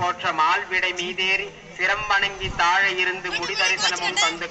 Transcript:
போற்ற மால்விடை மீதேறி சிரம் வணங்கி தாழ இருந்து முடி தரிசனமும் தந்து